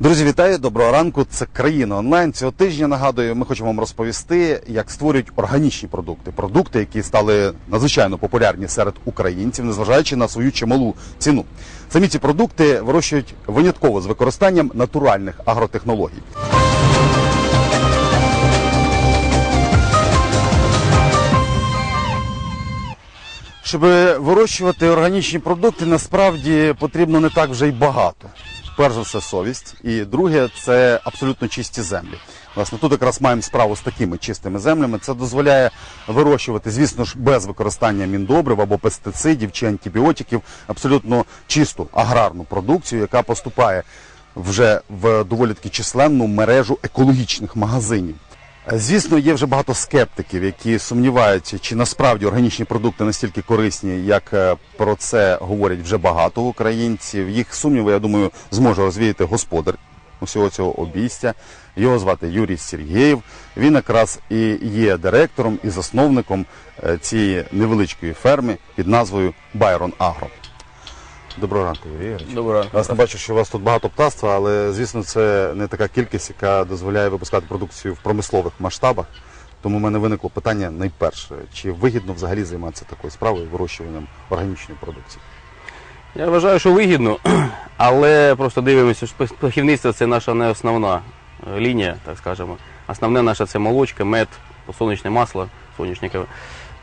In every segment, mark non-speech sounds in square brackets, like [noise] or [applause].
Друзі, вітаю! Доброго ранку. Це країна онлайн. Цього тижня нагадую, ми хочемо вам розповісти, як створюють органічні продукти. Продукти, які стали надзвичайно популярні серед українців, незважаючи на свою чималу ціну. Самі ці продукти вирощують винятково з використанням натуральних агротехнологій. Щоб вирощувати органічні продукти, насправді потрібно не так вже й багато. Перш за все, совість, і друге це абсолютно чисті землі. Власне, тут якраз маємо справу з такими чистими землями. Це дозволяє вирощувати, звісно ж, без використання міндобрив або пестицидів чи антибіотиків, абсолютно чисту аграрну продукцію, яка поступає вже в доволі таки численну мережу екологічних магазинів. Звісно, є вже багато скептиків, які сумніваються, чи насправді органічні продукти настільки корисні, як е, про це говорять вже багато українців. Їх сумніви, я думаю, зможе розвіяти господар усього цього обійстя. Його звати Юрій Сергєєв. Він якраз і є директором і засновником е, цієї невеличкої ферми під назвою Байрон Агро. Доброго ранку, Юрій. Ігорович. Доброго Я Власне, бачу, що у вас тут багато птаства, але звісно, це не така кількість, яка дозволяє випускати продукцію в промислових масштабах. Тому в мене виникло питання найперше: чи вигідно взагалі займатися такою справою вирощуванням органічної продукції? Я вважаю, що вигідно, [clears throat] але просто дивимося, що птахівництво це наша не основна е, лінія, так скажемо. Основне наше це молочка, мед, сонячне масло соняшникове.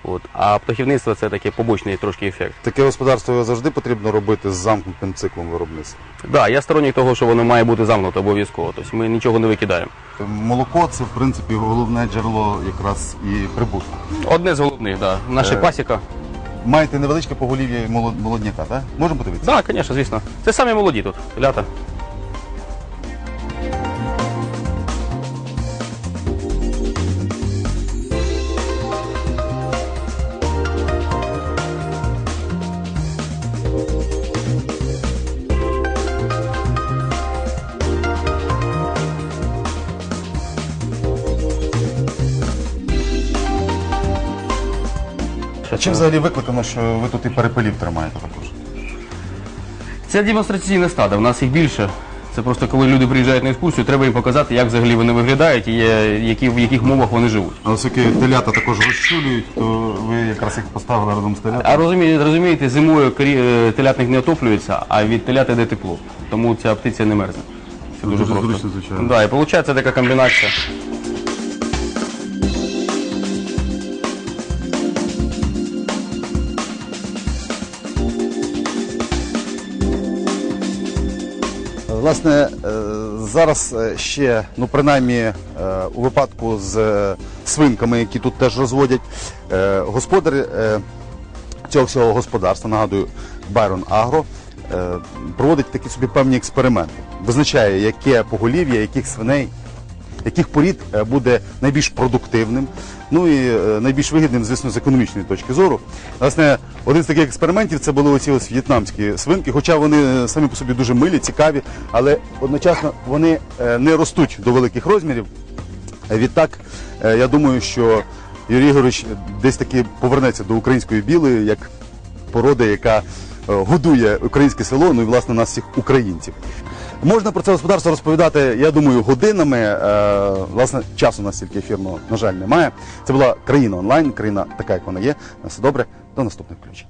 От. А птахівництво це такий побочний трошки ефект. Таке господарство завжди потрібно робити з замкнутим циклом виробництва. Так, да, я сторонник того, що воно має бути замкнуто обов'язково. Тобто ми нічого не викидаємо. Молоко це в принципі головне джерело якраз і прибутку. Одне з головних, да. Наша Е. пасіка. Маєте невеличке поголів'я молод- молодняка, так? Можемо подивитися? Так, да, звісно, звісно. Це самі молоді тут, лята. А чим взагалі викликано, що ви тут і перепелів тримаєте також? Це демонстраційне стадо, в нас їх більше. Це просто коли люди приїжджають на екскурсію, треба їм показати, як взагалі вони виглядають і які, в яких мовах вони живуть. А оскільки телята також розчулюють, то ви якраз їх поставили разом з телятами. А розумієте, зимою корі- е, телятник не отоплюється, а від телят йде тепло. Тому ця птиця не мерзне. Це дуже, дуже просто. зручно, звичайно. Да, і виходить така комбінація. Власне, е, зараз е, ще, ну принаймні е, у випадку з свинками, які тут теж розводять, господар цього всього господарства, нагадую, Байрон Агро, проводить такі собі певні експерименти. Визначає, яке поголів'я, яких свиней, яких порід е, буде найбільш продуктивним, ну і е, найбільш вигідним, звісно, з економічної точки зору. Власне, один з таких експериментів це були оці ось в'єтнамські свинки, хоча вони самі по собі дуже милі, цікаві, але одночасно вони е, не ростуть до великих розмірів. Е, Відтак, е, я думаю, що Юрій Ігорович десь таки повернеться до української білої як породи, яка е, годує українське село, ну і власне нас всіх українців. Можна про це господарство розповідати, я думаю, годинами. Е, Власне, часу у нас тільки ефірного, на жаль, немає. Це була країна онлайн, країна така, як вона є. На все добре, до наступних включень.